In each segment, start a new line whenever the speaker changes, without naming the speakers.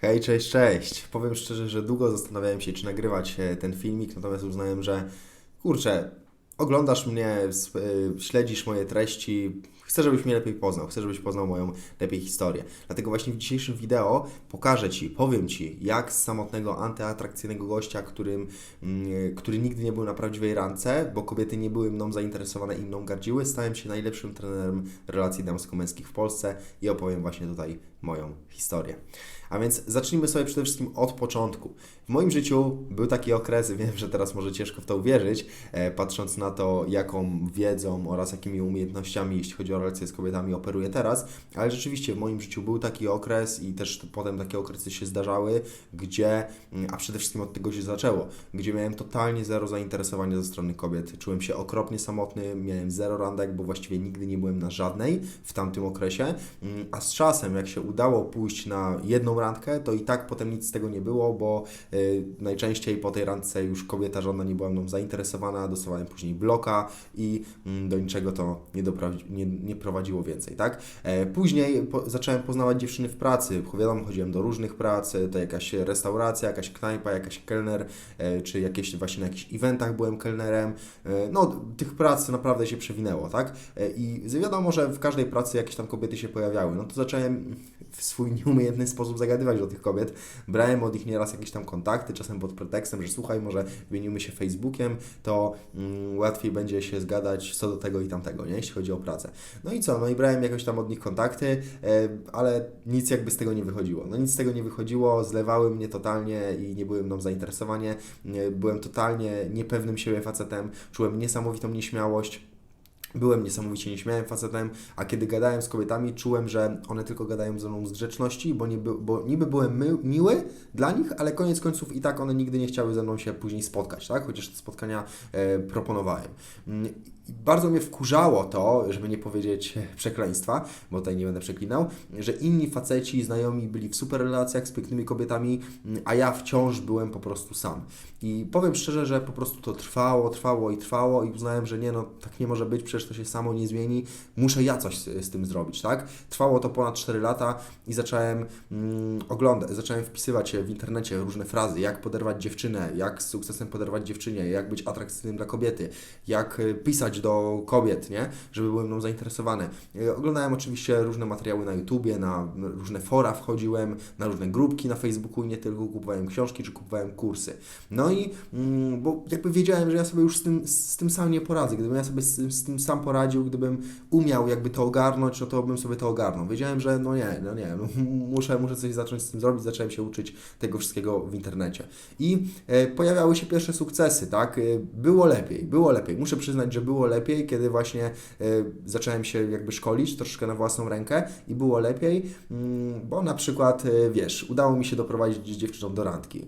Hej, cześć, cześć. Powiem szczerze, że długo zastanawiałem się, czy nagrywać e, ten filmik, natomiast uznałem, że kurczę, oglądasz mnie, e, śledzisz moje treści, chcę, żebyś mnie lepiej poznał, chcę, żebyś poznał moją lepiej historię. Dlatego właśnie w dzisiejszym wideo pokażę Ci, powiem Ci, jak z samotnego, antyatrakcyjnego gościa, którym, mm, który nigdy nie był na prawdziwej randce, bo kobiety nie były mną zainteresowane i mną gardziły, stałem się najlepszym trenerem relacji damsko-męskich w Polsce i opowiem właśnie tutaj moją historię. A więc zacznijmy sobie przede wszystkim od początku. W moim życiu był taki okres, wiem, że teraz może ciężko w to uwierzyć, e, patrząc na to, jaką wiedzą oraz jakimi umiejętnościami, jeśli chodzi o relacje z kobietami, operuję teraz, ale rzeczywiście w moim życiu był taki okres i też potem takie okresy się zdarzały, gdzie, mm, a przede wszystkim od tego się zaczęło, gdzie miałem totalnie zero zainteresowania ze strony kobiet. Czułem się okropnie samotny, miałem zero randek, bo właściwie nigdy nie byłem na żadnej w tamtym okresie, Mm, a z czasem, jak się udało pójść na jedną randkę, to i tak potem nic z tego nie było, bo y, najczęściej po tej randce już kobieta żadna nie była mną zainteresowana, dostawałem później bloka i mm, do niczego to nie, nie, nie prowadziło więcej, tak? E, później po, zacząłem poznawać dziewczyny w pracy, wiadomo, chodziłem do różnych prac, e, to jakaś restauracja, jakaś knajpa, jakaś kelner, e, czy jakieś właśnie na jakichś eventach byłem kelnerem, E, no tych prac naprawdę się przewinęło, tak? E, I wiadomo, że w każdej pracy jakieś tam kobiety się pojawiały, no to zacząłem w swój nieumiejętny sposób zagadywać do tych kobiet, brałem od nich nieraz jakieś tam kontakty, czasem pod pretekstem, że słuchaj, może wymienimy się Facebookiem, to mm, łatwiej będzie się zgadać co do tego i tamtego, nie? Jeśli chodzi o pracę. No i co? No i brałem jakoś tam od nich kontakty, e, ale nic jakby z tego nie wychodziło. No nic z tego nie wychodziło, zlewały mnie totalnie i nie byłem mną zainteresowanie. Nie- Byłem totalnie niepewnym siebie facetem, czułem niesamowitą nieśmiałość. Byłem niesamowicie nieśmiałym facetem, a kiedy gadałem z kobietami, czułem, że one tylko gadają ze mną z grzeczności, bo, niby, bo niby byłem my, miły dla nich, ale koniec końców i tak one nigdy nie chciały ze mną się później spotkać, tak? Chociaż te spotkania e, proponowałem. I Bardzo mnie wkurzało to, żeby nie powiedzieć przekleństwa, bo tutaj nie będę przeklinał, że inni faceci, znajomi byli w super relacjach z pięknymi kobietami, a ja wciąż byłem po prostu sam. I powiem szczerze, że po prostu to trwało, trwało i trwało i uznałem, że nie, no tak nie może być, przecież to się samo nie zmieni, muszę ja coś z, z tym zrobić, tak? Trwało to ponad 4 lata i zacząłem mm, oglądać, zacząłem wpisywać w internecie różne frazy, jak poderwać dziewczynę, jak z sukcesem poderwać dziewczynie, jak być atrakcyjnym dla kobiety, jak y, do kobiet, nie? Żeby były mną zainteresowane. Y, Oglądałem oczywiście różne materiały na YouTubie, na różne fora wchodziłem, na różne grupki na Facebooku i nie tylko kupowałem książki, czy kupowałem kursy. No i, mm, bo jakby wiedziałem, że ja sobie już z tym, z tym sam nie poradzę. Gdybym ja sobie z, z tym sam poradził, gdybym umiał jakby to ogarnąć, no to bym sobie to ogarnął. Wiedziałem, że no nie, no nie, no, muszę, muszę coś zacząć z tym zrobić. Zacząłem się uczyć tego wszystkiego w internecie. I e, pojawiały się pierwsze sukcesy, tak? E, było lepiej, było lepiej. Muszę przyznać, że było lepiej, kiedy właśnie e, zacząłem się jakby szkolić troszeczkę na własną rękę i było lepiej, mm, bo na przykład, e, wiesz, udało mi się doprowadzić dziewczyną do randki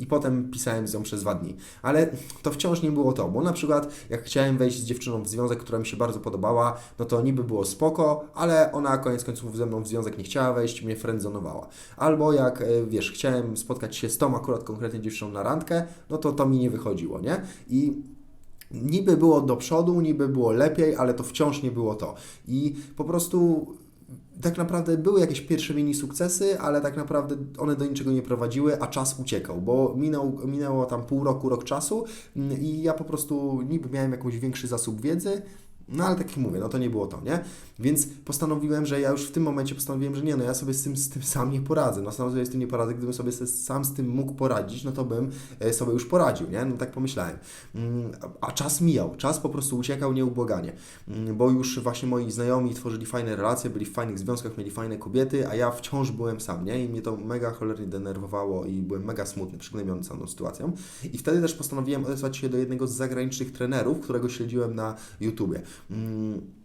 i potem pisałem z nią przez dwa dni, ale to wciąż nie było to, bo na przykład jak chciałem wejść z dziewczyną w związek, która mi się bardzo podobała, no to niby było spoko, ale ona koniec końców ze mną w związek nie chciała wejść, mnie friendzonowała. Albo jak, e, wiesz, chciałem spotkać się z tą akurat konkretnie dziewczyną na randkę, no to to mi nie wychodziło, nie? I niby było do przodu, niby było lepiej, ale to wciąż nie było to. I po prostu tak naprawdę były jakieś pierwsze mini sukcesy, ale tak naprawdę one do niczego nie prowadziły, a czas uciekał, bo minął, minęło tam pół roku, rok czasu mm, i ja po prostu niby miałem jakąś większy zasób wiedzy, no ale tak jak mówię, no to nie było to, nie? Więc postanowiłem, że ja już w tym momencie postanowiłem, że nie, no ja sobie z tym, z tym sam nie poradzę. No sam sobie z tym nie poradzę, gdybym sobie sam z tym mógł poradzić, no to bym e, sobie już poradził, nie? No tak pomyślałem. Mm, A czas mijał, czas po prostu uciekał nieubłaganie, Mm, bo już właśnie moi znajomi tworzyli fajne relacje, byli w fajnych związkach, mieli fajne kobiety, a ja wciąż byłem sam, nie? I mnie to mega cholernie denerwowało i byłem mega smutny, przygnębiony całą sytuacją. I wtedy też postanowiłem odesłać się do jednego z zagranicznych trenerów, którego śledziłem na YouTubie. Mm,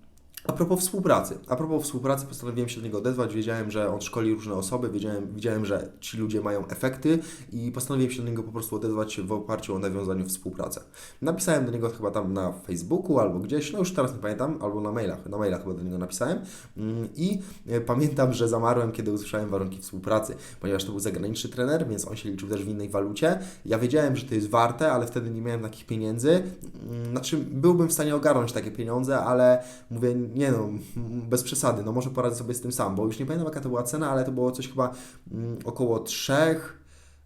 A propos współpracy. A propos współpracy postanowiłem się do niego odezwać. Wiedziałem, że on szkoli różne osoby, wiedziałem, widziałem, że ci ludzie mają efekty i postanowiłem się do niego po prostu odezwać w oparciu o nawiązaniu współpracy. Napisałem do niego chyba tam na Facebooku albo gdzieś, no już teraz nie pamiętam, albo na mailach. Na mailach chyba do niego napisałem Mm, i e, pamiętam, że zamarłem, kiedy usłyszałem warunki współpracy, ponieważ to był zagraniczny trener, więc on się liczył też w innej walucie. Ja wiedziałem, że to jest warte, ale wtedy nie miałem takich pieniędzy. Mm, Znaczy, byłbym w stanie ogarnąć takie pieniądze, ale mówię, nie no, bez przesady, no może poradzę sobie z tym sam, bo już nie pamiętam jaka to była cena, ale to było coś chyba mm, około 3,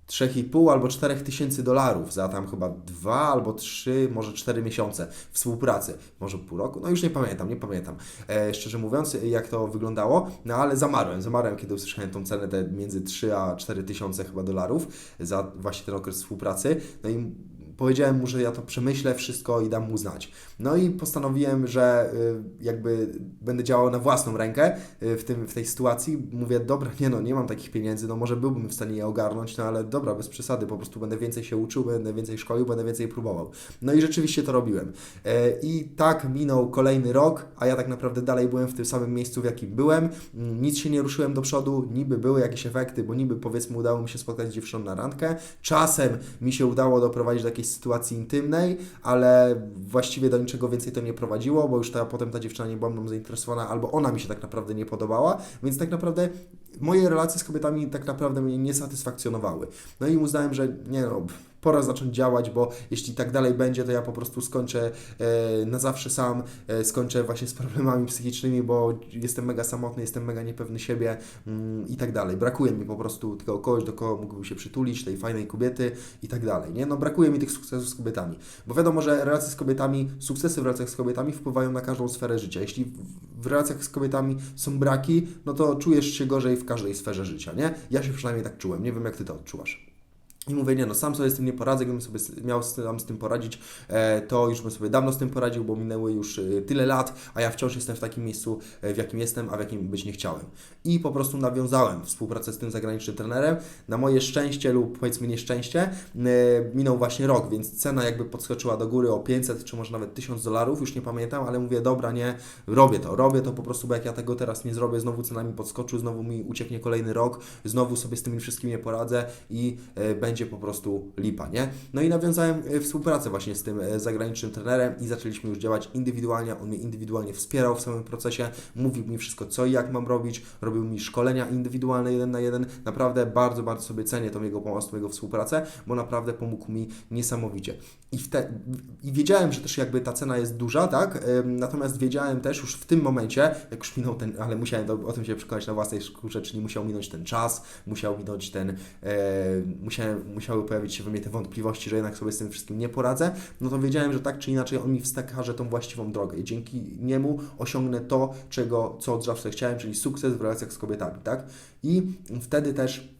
3,5 albo 4 tysięcy dolarów za tam chyba 2 albo 3, może 4 miesiące współpracy, może pół roku, no już nie pamiętam, nie pamiętam, e, szczerze mówiąc, jak to wyglądało, no ale zamarłem, zamarłem, kiedy usłyszałem tą cenę, te między 3 a 4 tysiące chyba dolarów za właśnie ten okres współpracy, no i powiedziałem mu, że ja to przemyślę wszystko i dam mu znać. No i postanowiłem, że y, jakby będę działał na własną rękę y, w, tym, w tej sytuacji. Mówię, dobra, nie no, nie mam takich pieniędzy, no może byłbym w stanie je ogarnąć, no ale dobra, bez przesady, po prostu będę więcej się uczył, będę więcej szkolił, będę więcej próbował. No i rzeczywiście to robiłem. E, I tak minął kolejny rok, a ja tak naprawdę dalej byłem w tym samym miejscu, w jakim byłem. Mm, Nic się nie ruszyłem do przodu, niby były jakieś efekty, bo niby powiedzmy udało mi się spotkać z dziewczyną na randkę. Czasem mi się udało doprowadzić do jakiejś sytuacji intymnej, ale właściwie do niczego więcej to nie prowadziło, bo już ta, potem ta dziewczyna nie była mną zainteresowana, albo ona mi się tak naprawdę nie podobała, więc tak naprawdę moje relacje z kobietami tak naprawdę mnie nie satysfakcjonowały. No i uznałem, że nie no, pora zacząć działać, bo jeśli tak dalej będzie, to ja po prostu skończę e, na zawsze sam, e, skończę właśnie z problemami psychicznymi, bo jestem mega samotny, jestem mega niepewny siebie mm, i tak dalej. Brakuje mi po prostu tylko kogoś, do kogo mógłbym się przytulić, tej fajnej kobiety i tak dalej, nie? No brakuje mi tych sukcesów z kobietami, bo wiadomo, że relacje z kobietami, sukcesy w relacjach z kobietami wpływają na każdą sferę życia. Jeśli w relacjach z kobietami są braki, no to czujesz się gorzej w każdej sferze życia, nie? Ja się przynajmniej tak czułem, nie wiem jak Ty to odczuwasz. I mówię, nie no, sam sobie z tym nie poradzę, gdybym sobie miał tym, z tym poradzić, e, to już bym sobie dawno z tym poradził, bo minęły już e, tyle lat, a ja wciąż jestem w takim miejscu, e, w jakim jestem, a w jakim być nie chciałem. I po prostu nawiązałem współpracę z tym zagranicznym trenerem. Na moje szczęście lub powiedzmy nieszczęście minął właśnie rok, więc cena jakby podskoczyła do góry o 500 czy może nawet 1000 dolarów, już nie pamiętam, ale mówię, dobra, nie, robię to, robię to po prostu, bo jak ja tego teraz nie zrobię, znowu cena mi podskoczy, znowu mi ucieknie kolejny rok, znowu sobie z tymi wszystkimi nie poradzę i e, będzie po prostu lipa, nie? No i nawiązałem e, współpracę właśnie z tym e, zagranicznym trenerem i zaczęliśmy już działać indywidualnie, on mnie indywidualnie wspierał w samym procesie, mówił mi wszystko, co i jak mam robić, robił mi szkolenia indywidualne jeden na jeden, naprawdę bardzo, bardzo sobie cenię tą jego pomoc, tą jego współpracę, bo naprawdę pomógł mi niesamowicie. I, wte, I wiedziałem, że też jakby ta cena jest duża, tak? Natomiast wiedziałem też już w tym momencie, jak już minął ten, ale musiałem o tym się przekonać na własnej skórze, czyli musiał minąć ten czas, musiał minąć ten, e, musiałem, musiały pojawić się we mnie te wątpliwości, że jednak sobie z tym wszystkim nie poradzę, no to wiedziałem, że tak czy inaczej on mi wskaże tą właściwą drogę i dzięki niemu osiągnę to, czego, co od zawsze chciałem, czyli sukces w relacjach z kobietami, tak? I wtedy też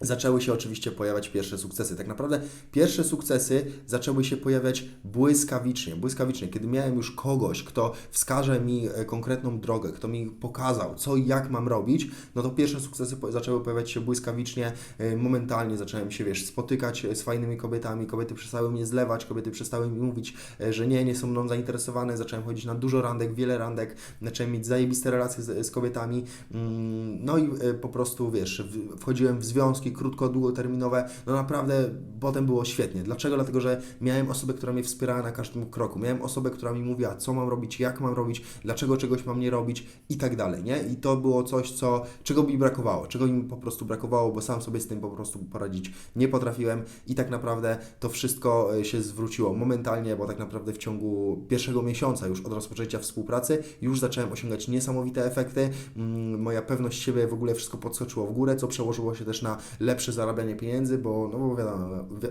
zaczęły się oczywiście pojawiać pierwsze sukcesy. Tak naprawdę pierwsze sukcesy zaczęły się pojawiać błyskawicznie, błyskawicznie. Kiedy miałem już kogoś, kto wskaże mi e, konkretną drogę, kto mi pokazał, co i jak mam robić, no to pierwsze sukcesy zaczęły pojawiać się błyskawicznie, e, momentalnie. Zacząłem się, wiesz, spotykać e, z fajnymi kobietami, kobiety przestały mnie zlewać, kobiety przestały mi mówić, że nie, nie są mną zainteresowane, zacząłem chodzić na dużo randek, wiele randek, zacząłem mieć zajebiste relacje z, z kobietami, Mm, no i po prostu, wiesz, wchodziłem w związki krótko, długoterminowe, no naprawdę potem było świetnie. Dlaczego? Dlatego, że miałem osobę, która mnie wspierała na każdym kroku, miałem osobę, która mi mówiła, co mam robić, jak mam robić, dlaczego czegoś mam nie robić i tak dalej, nie? I to było coś, co, czego mi brakowało, czego mi po prostu brakowało, bo sam sobie z tym po prostu poradzić nie potrafiłem i tak naprawdę to wszystko e, się zwróciło momentalnie, bo tak naprawdę w ciągu pierwszego miesiąca już od rozpoczęcia współpracy już zacząłem osiągać niesamowite efekty. Mm, Moja pewność siebie w ogóle wszystko podskoczyło w górę, co przełożyło się też na lepsze zarabianie pieniędzy, bo no bo wiadomo, wi-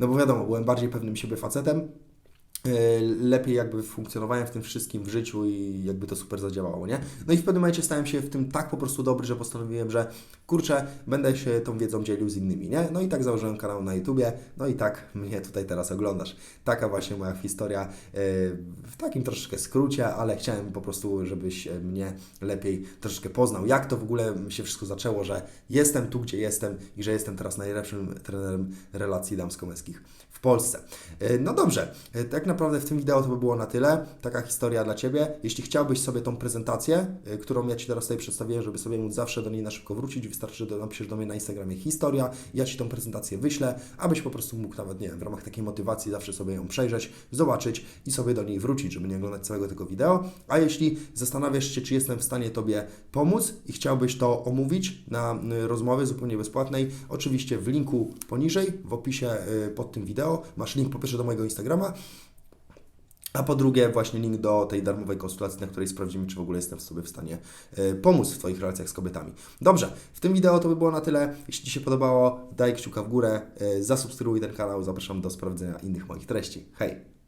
no bo wiadomo, byłem bardziej pewnym siebie facetem. E, Lepiej jakby funkcjonowałem w tym wszystkim w życiu i jakby to super zadziałało, nie? No i w pewnym momencie stałem się w tym tak po prostu dobry, że postanowiłem, że kurczę, będę się tą wiedzą dzielił z innymi, nie? No i tak założyłem kanał na YouTubie, no i tak mnie tutaj teraz oglądasz. Taka właśnie moja historia e, w takim troszeczkę skrócie, ale chciałem po prostu, żebyś e, mnie lepiej troszeczkę poznał. Jak to w ogóle się wszystko zaczęło, że jestem tu, gdzie jestem i że jestem teraz najlepszym trenerem relacji damsko-męskich w Polsce. No dobrze, tak naprawdę w tym wideo to by było na tyle. Taka historia dla Ciebie. Jeśli chciałbyś sobie tą prezentację, e, którą ja Ci teraz tutaj przedstawiłem, żeby sobie móc zawsze do niej na szybko wrócić, wystarczy, że napiszesz do mnie na Instagramie historia, ja Ci tą prezentację wyślę, abyś po prostu mógł nawet, nie wiem, w ramach takiej motywacji zawsze sobie ją przejrzeć, zobaczyć i sobie do niej wrócić, żeby nie oglądać całego tego wideo. A jeśli zastanawiasz się, czy jestem w stanie Tobie pomóc i chciałbyś to omówić na y, rozmowie zupełnie bezpłatnej, oczywiście w linku poniżej, w opisie y, pod tym wideo, masz link po pierwsze do mojego Instagrama, A po drugie, właśnie link do tej darmowej konsultacji, na której sprawdzimy, czy w ogóle jestem sobie w stanie e, pomóc w Twoich relacjach z kobietami. Dobrze, w tym wideo to by było na tyle. Jeśli Ci się podobało, daj kciuka w górę, e, zasubskrybuj ten kanał, zapraszam do sprawdzenia innych moich treści. Hej!